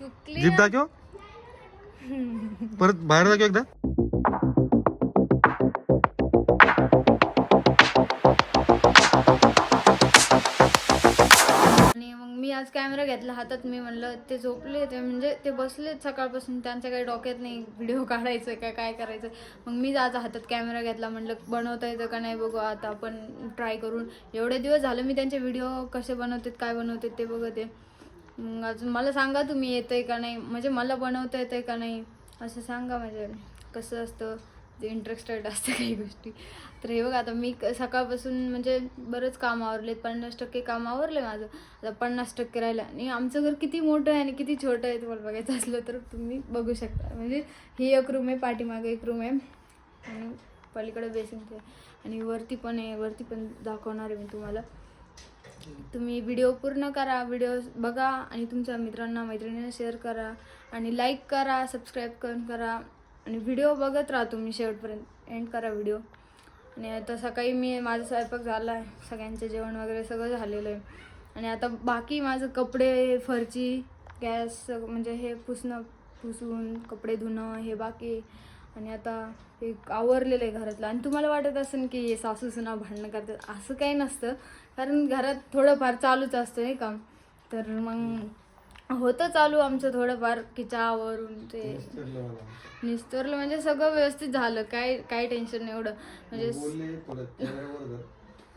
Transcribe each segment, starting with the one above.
Jeep दाखव. परत बाहेर दाखव एकदा. आणि मग मी आज कॅमेरा घेतला हातात. मी म्हणलं ते झोपले ते म्हणजे ते बसले सकाळपासून. त्यांच्या काही डोक्यात नाही व्हिडिओ काढायचं का काय करायचं. मग मी आज हातात कॅमेरा घेतला. म्हणलं बनवता येतं का नाही बघू आता. आपण ट्राय करून. एवढे दिवस झालं मी त्यांचे व्हिडिओ कसे बनवतात काय बनवतात ते बघते. मग अजून मला सांगा तुम्ही येतंय का नाही? म्हणजे मला बनवता येतंय का नाही? असं सांगा म्हणजे कसं असतं? इंटरेस्टेड असतं काही गोष्टी. तर हे बघा आता मी क- सकाळपासून म्हणजे बरंच काम आवरलेत. पन्नास टक्के काम आवरले माझं. आता पन्नास टक्के राहिलं. आणि आमचं घर किती मोठं आहे आणि किती छोटं आहे तुम्हाला बघायचं असलं तर तुम्ही बघू शकता. म्हणजे ही एक रूम आहे पाठीमागे एक रूम आहे. आणि पलीकडे बेसिंग आहे आणि वरती पण आहे. वरती पण दाखवणार आहे मी तुम्हाला. तुम्ही व्हिडिओ पूर्ण करा व्हिडिओ बघा आणि तुमच्या मित्रांना मैत्रिणींना शेअर करा आणि लाईक करा सबस्क्राईब करून करा आणि व्हिडिओ बघत राहा तुम्ही शेवटपर्यंत. एंड करा व्हिडिओ आणि आता सकाळी मी माझा स्वयंपाक झाला आहे सगळ्यांचं जेवण वगैरे सगळं झालेलं आहे. आणि आता बाकी माझं कपडे फरची गॅस म्हणजे हे पुसणं पुसून कपडे धुणं हे बाकी आणि आता एक आवरलेलं आहे घरातलं. आणि तुम्हाला वाटत असेल की हे सासू सुना भांडणं करतात असं काही नसतं. कारण घरात थोडंफार चालूच असतं हे काम तर मग होतं चालू आमचं थोडंफार की चहावरून ते निस्तरलं म्हणजे सगळं व्यवस्थित झालं. काय काय टेन्शन नाही एवढं. म्हणजे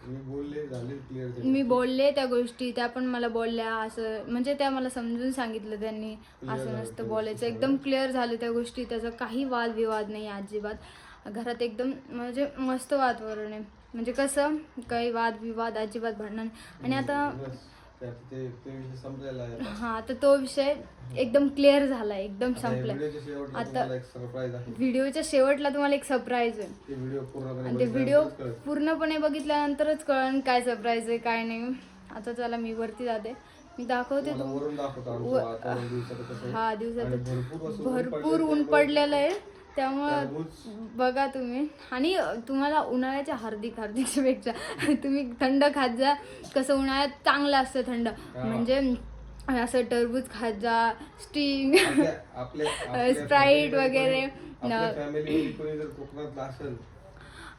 मी बोलले झाले क्लिअर मी बोलले त्या गोष्टी त्या पण मला बोलल्या असं म्हणजे त्या मला समजून सांगितलं त्यांनी. असं नसतं बोलायचं. एकदम क्लिअर झालं त्या गोष्टी. त्याचा काही वादविवाद नाही अजिबात. घरात एकदम म्हणजे मस्त वातावरण आहे. म्हणजे कसं काही वादविवाद अजिबात भांडण. नाही. आणि आता हा तर तो विषय एकदम क्लिअर झाला एकदम संपला. आता- व्हिडिओच्या शेवटला तुम्हाला एक सरप्राईज आहे. आणि ते व्हिडिओ. पूर्णपणे बघितल्यानंतरच कळण काय सरप्राईज आहे काय नाही. आता चला मी वरती जाते. मी दाखवते. हा दिवसात भरपूर ऊन पडलेलं आहे. त्यामुळं बघा तुम्ही. आणि तुम्हाला उन्हाळ्याच्या हार्दिक हार्दिकच्या पेक्षा तुम्ही थंड खात जा. कसं उन्हाळ्यात चांगलं असतं थंड. म्हणजे असं टरबूज खात जा स्टिंग स्प्राईट वगैरे.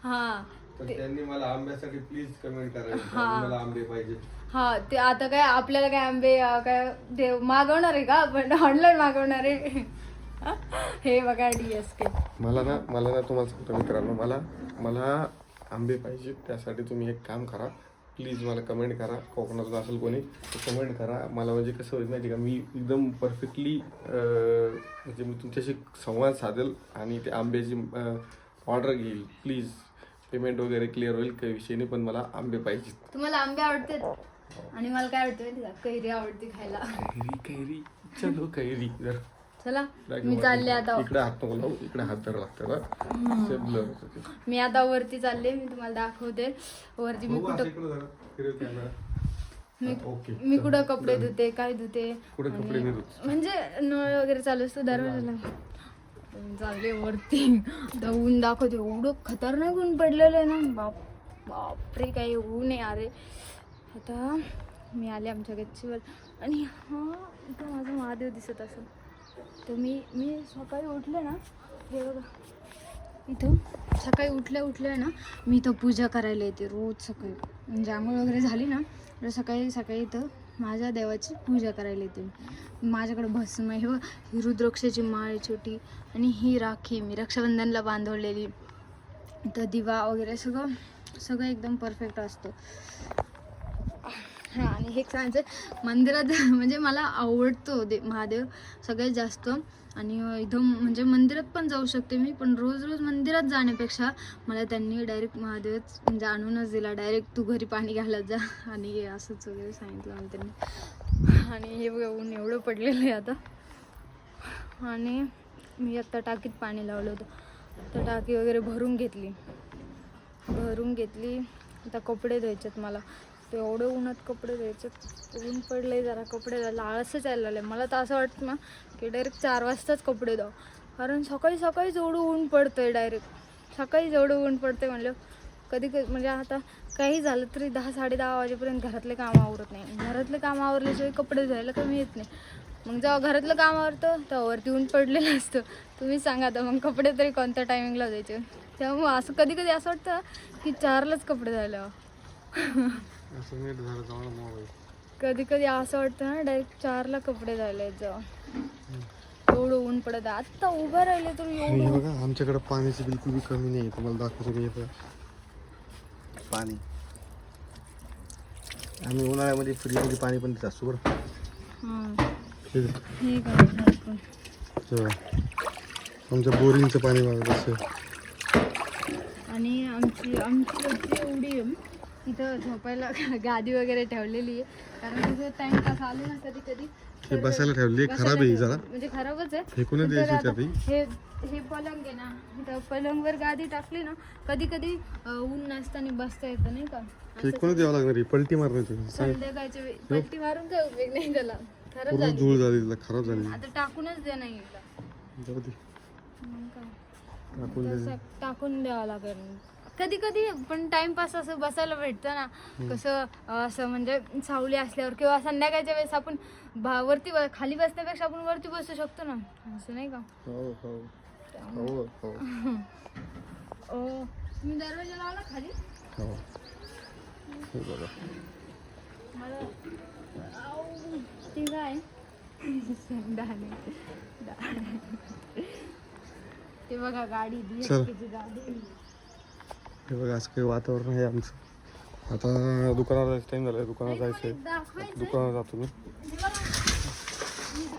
हा. तर त्यांनी मला आंब्यासाठी प्लीज कमेंट करायचं. मला आंबे पाहिजे ते आता काय आपल्याला काय आंबे काय ते मागवणार आहे का? आपण ऑनलाईन मागवणार आहे. हे बघा डी एस के मला ना मला ना तुम्हाला सांगतो मित्रांनो मला मला आंबे पाहिजे त्यासाठी तुम्ही एक काम करा. प्लीज मला कमेंट करा कोकणातून असेल कोणी कमेंट करा. मला म्हणजे कसं होईल माहिती का? मी एकदम परफेक्टली म्हणजे मी तुमच्याशी संवाद साधेल आणि ते आंब्याची ऑर्डर घेईल. प्लीज पेमेंट वगैरे क्लिअर होईल काही विषय नाही पण मला आंबे पाहिजे तुम्हाला आंबे आवडते आणि मला काय आवडते कैरी आवडते खायला. कैरी कैरी. चलो कैरी. जर चला मी चालले आता इकडे हात नको लावू इकडे हात धर लागतं ना ते blur होतं ते. मी आता वरती चालले मी तुम्हाला दाखवते. वरती मी कुठं. मी मी कुठं कपडे धुते काय धुते? म्हणजे नळ वगैरे चालू असतो दरवाजाला. चालले वरती. ऊन दाखवते. एवढं खतरनाक ऊन पडलेलं आहे ना. बाप बापरे काय ऊन आहे अरे. आता मी आले आमच्या गच्चीवर. आणि हा इथं माझा महादेव दिसत असं तर मी मी सकाळी उठले ना हे बघा इथं सकाळी उठल्या उठल्या ना मी इथं पूजा करायला येते रोज सकाळी. म्हणजे आंघोळ वगैरे झाली ना तर सकाळी सकाळी इथं माझ्या देवाची पूजा करायला येते माझ्याकडे भस्म आहे हे ही रुद्राक्षाची माळ छोटी आणि ही राखी मी रक्षाबंधनला बांधवलेली. तर दिवा वगैरे सगळं सगळं एकदम परफेक्ट असतं. हां आणि हे सांगायचं मंदिरात म्हणजे मला आवडतो दे महादेव सगळ्यात जास्त. आणि इथं म्हणजे मंदिरात पण जाऊ शकते मी पण रोज रोज मंदिरात जाण्यापेक्षा मला त्यांनी डायरेक्ट महादेवच म्हणजे आणूनच दिला. डायरेक्ट तू घरी पाणी घालत जा. आणि असंच वगैरे सांगितलं मग त्यांनी. आणि हे ऊन एवढं पडलेलं आहे आता. आणि मी आत्ता टाकीत पाणी लावलं होतं. तर टाकी वगैरे भरून घेतली. भरून घेतली. आता कपडे धुवायचेत मला. ते एवढे उन्हात कपडे द्यायचे ऊन पडले जरा कपडे धुवायला आळसच यायला लागले मला तर असं वाटतं ना की डायरेक्ट चार वाजताच कपडे धुवा. कारण सकाळी सकाळीच एवढं ऊन पडतंय डायरेक्ट सकाळीच एवढं ऊन पडतंय म्हणलं कधी कधी म्हणजे आता काही झालं तरी दहा साडे दहा वाजेपर्यंत घरातले काम आवरत नाही. घरातले काम आवरल्याशिवाय कपडे धुवायला कमी येत नाही. मग जेव्हा घरातलं काम आवरतं तेव्हा ऊन पडलेलं असतं. तुम्ही सांगा तर मग कपडे तरी कोणत्या टायमिंगला द्यायचे त्यामुळे असं कधी कधी असं वाटतं की चारलाच कपडे झाल्यावर असं नीट झालं चांगला मोबाईल. कधी कधी असं वाटतं ना डायरेक्ट चारला कपडे झाले जेव्हा एवढं ऊन पडत. आत्ता उभं राहिले तर आणि एवढं बघा आमच्याकडे पाण्याची बिलकुल बी कमी नाही तुम्हाला दाखवतो मी पाणी. आम्ही उन्हाळ्यामध्ये फ्रीमध्ये पाणी पण देत असतो बरं. हे बघ, ठीक आहे. भरपूर. हे बघा. आमच्या बोरिंगचं पाणी बघा कसं आणि आमची आमची आजी एवढी आहे, तिथं झोपायला गादी वगैरे ठेवलेली आहे. कारण तिथे टाइमपास आले ना कधी कधी हे बसायला ठेवली खराब आहे जरा. म्हणजे खराबच आहे. हे तर आता होती हे. हे पलंग आहे ना. इथं पलंगवर गादी टाकली ना कधी कधी अं, ऊन नसताना बसता येतं नाही का? हे कोणी द्यावं लागणार पलटी सांग संध्याकाळच्या वेळी. पट्टी मारून काय उपयोग नाही त्याला. खरंच पूर्ण झाली. धूळ झाली तिला खराब झाली. आता टाकूनच दे नाही एकदा जाऊ दे. मग काय? टाकून दे तसं टाकून द्यावं लागेल. कधी कधी पण टाइमपास असं बसायला भेटतं ना. कसं असं म्हणजे सावली असल्यावर किंवा संध्याकाळच्या वेळेस आपण भा- वरती ब- खाली बसण्यापेक्षा आपण वरती बसू शकतो ना. असं नाही का? हो हो. हो हो. ओ, तुम्ही दरवाजा लावला खाली? हो. हे बघा. मला आऊ, ते काय? बघा गाडी. DSP ची गाडी. हे बघा असं काही वातावरण आहे आमचं. आता दुकानावर जायचं टाइम झालाय दुकानावर जायचंय. दाखवायचं. दुकानावर जातो मी.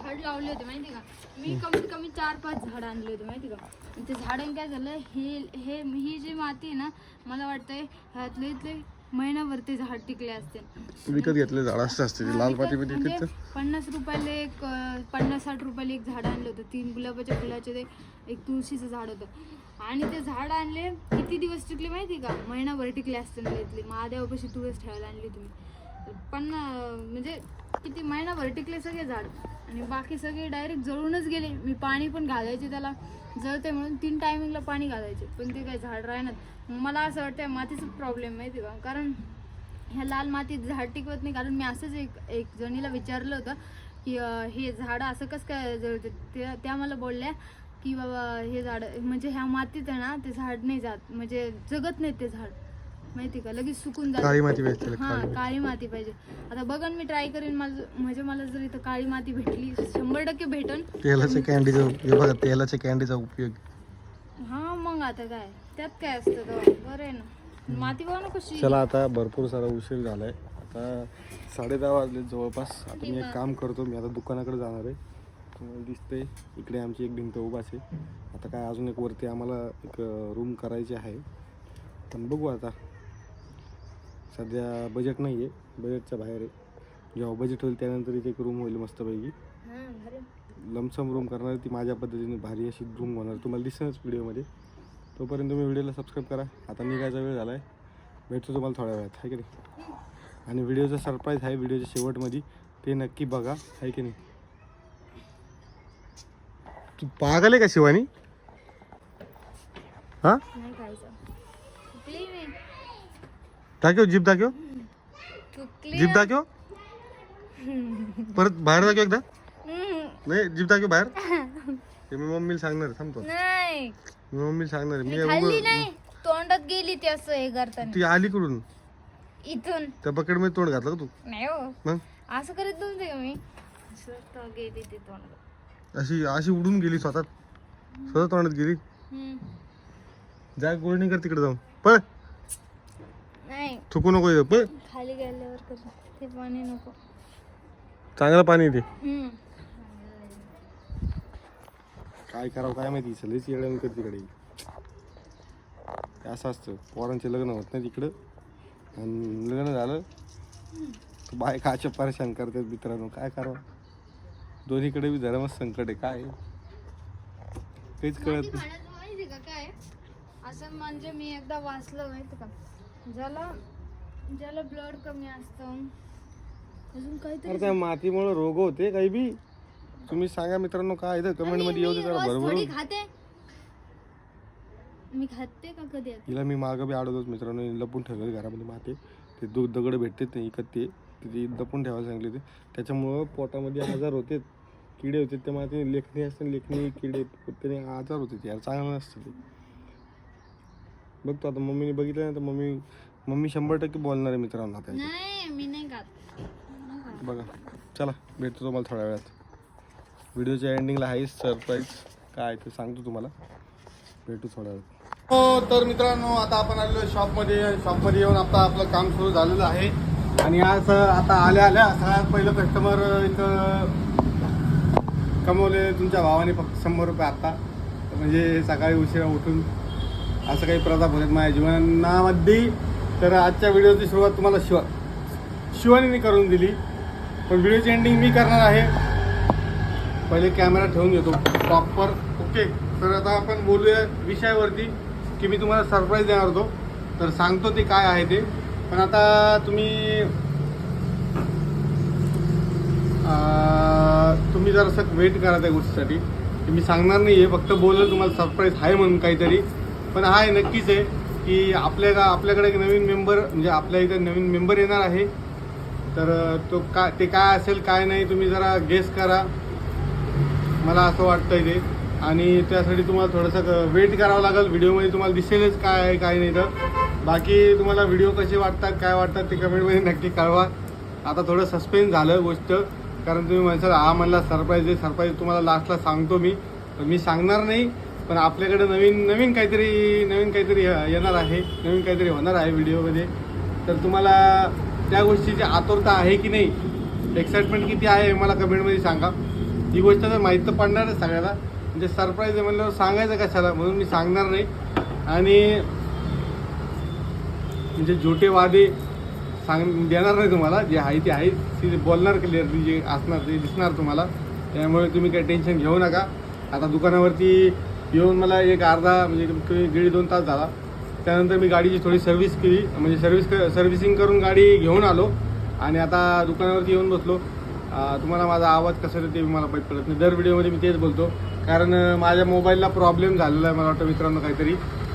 झाड लावले होते माहिती का? मी कमीत कमी चार पाच झाड आणले होते माहिती का? ते झाडांनी काय झालं हे हे ही जी माती आहे ना मला वाटतंय ह्यातले इथले महिनाभर ते झाड टिकले असते विकत घेतले झाड असते असते लाल पाटी मध्ये म्हणजे पन्नास रुपयाला एक पन्नास साठ रुपयाला एक झाड आणलं होतं. तीन गुलाबाच्या फुलाचे ते एक तुळशीचं झाड होतं. आणि ते झाड आणले किती दिवस टिकले माहिती का? महिनाभर टिकले असताना ना इथले महादेवापाशी तुळस ठेवायला आणली तुम्ही पण म्हणजे किती महिनाभर टिकले सगळे झाड. आणि बाकी सगळे डायरेक्ट जळूनच गेले. मी पाणी पण घालायचे त्याला. जळते म्हणून तीन टायमिंगला पाणी घालायचे. पण ते काय झाड राहणार. मला असं वाटतं मातीचा प्रॉब्लेम माहिती का? कारण ह्या लाल मातीत झाड टिकवत नाही. कारण मी असंच एक एक जणीला विचारलं होतं की हे झाडं असं कसं काय जळते? त्या त्या मला बोलल्या की बाबा हे झाड म्हणजे ह्या मातीत आहे ना ते झाड नाही जात. म्हणजे जगत नाही ते झाड. माहिती का? लगेच सुकून जात. काळी माती हा काळी माती. पाहिजे. आता बघन मी ट्राय करेन. माझं म्हणजे मला जर इथं काळी माती भेटली शंभर टक्के भेटन. तेलाच्या कॅन्डीचा हे बघा तेलाच्या कॅन्डीचा उपयोग. हा मग आता काय? त्यात काय असतं तेव्हा? बरं आहे ना. माती बघा ना कशी. चला आता भरपूर सारा उशीर झालाय. आता साडे दहा वाजले जवळपास. आता मी एक काम करतो. मी आता दुकानाकडे जाणार आहे. तुम्हाला दिसतंय. इकडे आमची एक भिंत उभाच आहे आता काय अजून एक वरती आम्हाला एक रूम करायची आहे. पण बघू आता. सध्या बजेट नाही आहे बजेटच्या बाहेर आहे. जेव्हा बजेट होईल त्यानंतर इथे एक रूम होईल मस्तपैकी. हा. लमसम रूम करणार. ती माझ्या पद्धतीने भारी अशी रूम होणार. तुम्हाला दिसेलच व्हिडिओमध्ये तोपर्यंत तुम्ही व्हिडिओला सबस्क्राईब करा. आता निघायचा वेळ झाला आहे भेटतो तुम्हाला थोड्या वेळात. आहे की नाही? आणि व्हिडिओचा सरप्राईज आहे. व्हिडिओच्या शेवटमध्ये. ते नक्की बघा. आहे की नाही? तू पागल आहे का शिवानी? हां? नाही खायचं. कुकली मी? दाखव जीप दाखव. कुकली जीप दाखव. परत बाहेर दाखव एकदा. हम्म. नाही जीप दाखव बाहेर. ते मी मम्मीला सांगणार आहे, थांबतो. नाही. मी मम्मीला सांगणार आहे. मी मी खाल्ली उभं- नाही. तोंडात गेली ती असं हे करताना. ती आली कडून इथून. त्या बकेटमध्ये तोंड घातलं का तू? नाही हो. मग? असं करत नव्हते का मी? असं गेली ती तोंडात. अशी अशी उडून गेली स्वतः. स्वतः तोंडात गेली. हम्म. जा गोळणी कर तिकडे जाऊन. पळ. नाही. थुकू नको इथं पळ. खाली गेल्यावर ते पाणी नको. चांगलं पाणी येते हम्म. काय करावं काय माहिती सगळीच येडं कर तिकडे. ते असं असतं पोरांचे लग्न होत नाही तिकडं. आणि लग्न झालं तर बायका अशा परेशान करतात मित्रांनो. काय करावं? दोन्हीकडे बी धर्मच संकट आहे. काय? काहीच कळत नाही. माहिती का काय? असं म्हणजे मी एकदा वाचलं माहिती का? ज्याला ज्याला ब्लड कमी असतं. अजून काहीतरी अरे त्या मातीमुळे रोग होते काही बी? तुम्ही सांगा मित्रांनो काय इथं कमेंटमध्ये येऊ दे मी जरा रोज भरभरून थोडी खाते. मी खाते का कधी? हिला मी मागं बी अडवतोच मित्रांनो. लपून ठेवलं घरामध्ये माते. ते दु दगड भेटते ते इकत ते. तिथे लपून ठेवायला सांगितले ते त्याच्यामुळं पोटामध्ये आजार होते किडे होते. ते मला ते लेखणी असते लेखणी किडे त्याने आजार होते ते. यार चांगलं नसतं ते. बघतो आता मम्मीने बघितलं ना तर मम्मी मम्मी शंभर टक्के बोलणार आहे मित्रांनो आता याच्यात. नाही मी नाही खात. नाही खात. बघा चला भेटतो तुम्हाला थोड्या वेळात. व्हिडिओच्या एंडिंगला आहे सरप्राईज. काय ते सांगतो तुम्हाला. भेटू थोड्या वेळात. हो तर मित्रांनो आता आपण आलेलो शॉपमध्ये शॉपमध्ये येऊन आता आपलं काम सुरू झालेलं आहे. आणि आज आता आल्या आल्या सगळ्यात पहिलं कस्टमर इथं कमवले तुमच्या भावाने फक्त शंभर रुपये आत्ता. म्हणजे सकाळी उशिरा उठून असं काही प्रताप होत माझ्या जीवनामध्ये तर आजच्या व्हिडिओची सुरुवात तुम्हाला शिवा शिवानीने करून दिली. पण व्हिडिओची एंडिंग मी करणार आहे. पहिले कॅमेरा ठेवून घेतो. प्रॉपर ओके तर आता आपण बोलूया विषयावरती की मी तुम्हाला सरप्राईज देणार होतो. तर सांगतो ते काय आहे ते. पण आता तुम्ही तुम्ही जरासं वेट करा त्या गोष्टीसाठी. की मी सांगणार नाही आहे फक्त बोललं तुम्हाला सरप्राईज आहे म्हणून काहीतरी. पण हा आहे नक्कीच आहे की आपल्या आपल्याकडे एक नवीन मेंबर म्हणजे आपल्या इथे नवीन मेंबर येणार आहे. तर तो का ते काय असेल काय नाही तुम्ही जरा गेस करा. मला असं वाटतंय ते. आणि त्यासाठी तुम्हाला थोडंसं वेट करावं लागेल. व्हिडिओमध्ये तुम्हाला दिसेलच काय आहे काय नाही तर. बाकी तुम्हाला व्हिडिओ कसे वाटतात काय वाटतात ते कमेंटमध्ये नक्की कळवा. आता थोडं सस्पेन्स झालं गोष्ट कारण तुम्ही म्हणसाल हा म्हणला सरप्राईज आहे सरप्राईज तुम्हाला लास्टला सांगतो मी. पण मी सांगणार नाही पण आपल्याकडे नवीन नवीन काहीतरी नवीन काहीतरी येणार आहे नवीन काहीतरी होणार आहे व्हिडिओमध्ये तर तुम्हाला त्या गोष्टीची आतुरता आहे की नाही एक्साइटमेंट किती आहे मला कमेंटमध्ये सांगा. ही गोष्ट तर माहीत तर पडणारच सगळ्याला म्हणजे सरप्राईज आहे म्हणल्यावर सांगायचं कशाला म्हणून मी सांगणार नाही. आणि म्हणजे जोटे वादे सांग देणार नाही तुम्हाला जे आहे ते आहे. ते बोलणार क्लिअरली जे असणार ते दिसणार तुम्हाला. त्यामुळे तुम्ही काही टेन्शन घेऊ नका. आता दुकानावरती येऊन मला एक अर्धा म्हणजे दीड दोन तास झाला. त्यानंतर मी गाडीची थोडी सर्व्हिस केली. म्हणजे सर्व्हिस सर्व्हिसिंग करून गाडी घेऊन आलो. आणि आता दुकानावरती येऊन बसलो. तुम्हाला माझा आवाज कसा येतो ते मला माहीत पडत नाही. दर व्हिडिओमध्ये मी तेच बोलतो. कारण माझ्या मोबाईलला प्रॉब्लेम झालेला आहे मला वाटतं मित्रांनो काहीतरी.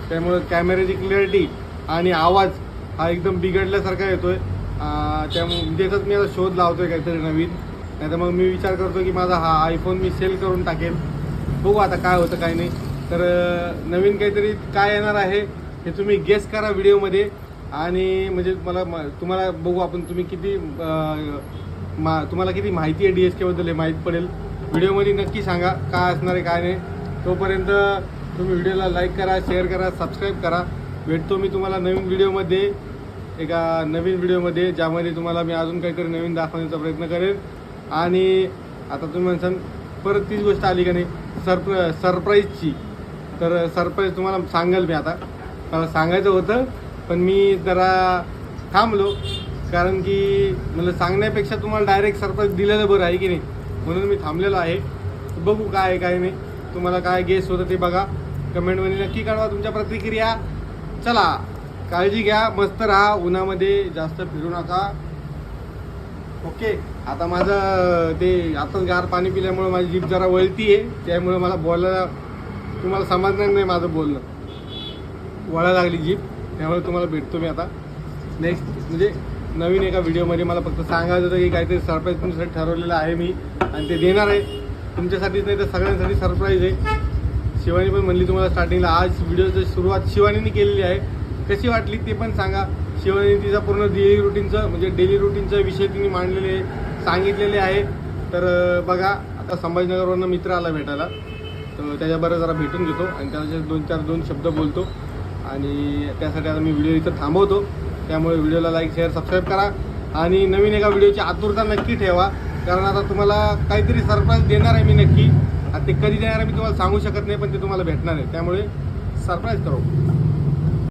त्यामुळे कॅमेऱ्याची क्लिअरिटी आणि आवाज हा एकदम बिघडल्यासारखा येतोय. आहे त्या त्याचाच मी आता शोध लावतोय काहीतरी नवीन. नाही तर मग मी विचार करतो की माझा हा आयफोन मी सेल करून टाकेल. बघू आता काय होतं काय नाही. तर नवीन काहीतरी काय येणार आहे हे तुम्ही गेस करा व्हिडिओमध्ये. आणि म्हणजे मला म- तुम्हाला बघू आपण तुम्ही किती मा तुम्हाला किती माहिती आहे डी एस केबद्दल हे माहीत पडेल. व्हिडिओमध्ये नक्की सांगा काय असणार आहे काय नाही. तोपर्यंत तुम्ही व्हिडिओला लाईक करा शेअर करा सबस्क्राईब करा. भेटतो मी तुम्हाला नवीन व्हिडिओमध्ये. एका नवीन व्हिडिओमध्ये ज्यामध्ये तुम्हाला मी अजून काहीतरी नवीन दाखवण्याचा प्रयत्न करेन आणि आता तुम्ही म्हणसान परत तीच गोष्ट आली का नाही? सरप्र सरप्राईजची. तर सरप्राईज तुम्हाला सांगाल मी आता. मला सांगायचं होतं पण मी जरा थांबलो. कारण की मला सांगण्यापेक्षा तुम्हाला डायरेक्ट सरप्राईज दिलेलं बरं आहे की नाही? म्हणून मी थांबलेलो आहे. बघू काय आहे, काय नाही. तुम्हाला काय गेस होतं ते बघा. कमेंटमध्ये नक्की कळवा तुमच्या प्रतिक्रिया. चला. काळजी घ्या मस्त राहा उन्हामध्ये जास्त फिरू नका. ओके आता माझं ते आताच गार पाणी पिल्यामुळे माझी जीप जरा वळती आहे त्यामुळे मला बोलायला तुम्हाला समजणार नाही माझं बोलणं. वळा लागली जीप त्यामुळे तुम्हाला भेटतो मी आता. नेक्स्ट म्हणजे नवीन एका व्हिडिओमध्ये मला फक्त सांगायचं होतं की काहीतरी सरप्राईज तुमच्यासाठी ठरवलेलं आहे मी आणि ते देणार आहे. तुमच्यासाठीच नाही तर सगळ्यांसाठी सरप्राईज आहे. शिवानी पण म्हणली तुम्हाला स्टार्टिंगला आज व्हिडिओची सुरुवात शिवानीने केलेली आहे. कशी वाटली ते पण सांगा. शिवानी तिचा पूर्ण डेली रुटीनचं म्हणजे डेली रुटीनचं विषय तिने मांडलेले सांगितलेले आहे. तर बघा आता संभाजीनगरवरनं मित्र आला भेटायला. तर त्याच्याबरोबर जरा भेटून घेतो आणि त्याचे दोन चार दोन शब्द बोलतो. आणि त्यासाठी आता मी व्हिडिओ इथं थांबवतो. त्यामुळे व्हिडिओला लाईक शेअर सबस्क्राईब करा. आणि नवीन एका व्हिडिओची आतुरता नक्की ठेवा. कारण आता तुम्हाला काहीतरी सरप्राईज देणार आहे मी नक्की. आता ते कधी देणार आहे मी तुम्हाला सांगू शकत नाही पण ते तुम्हाला भेटणार आहे. त्यामुळे सरप्राईज करू.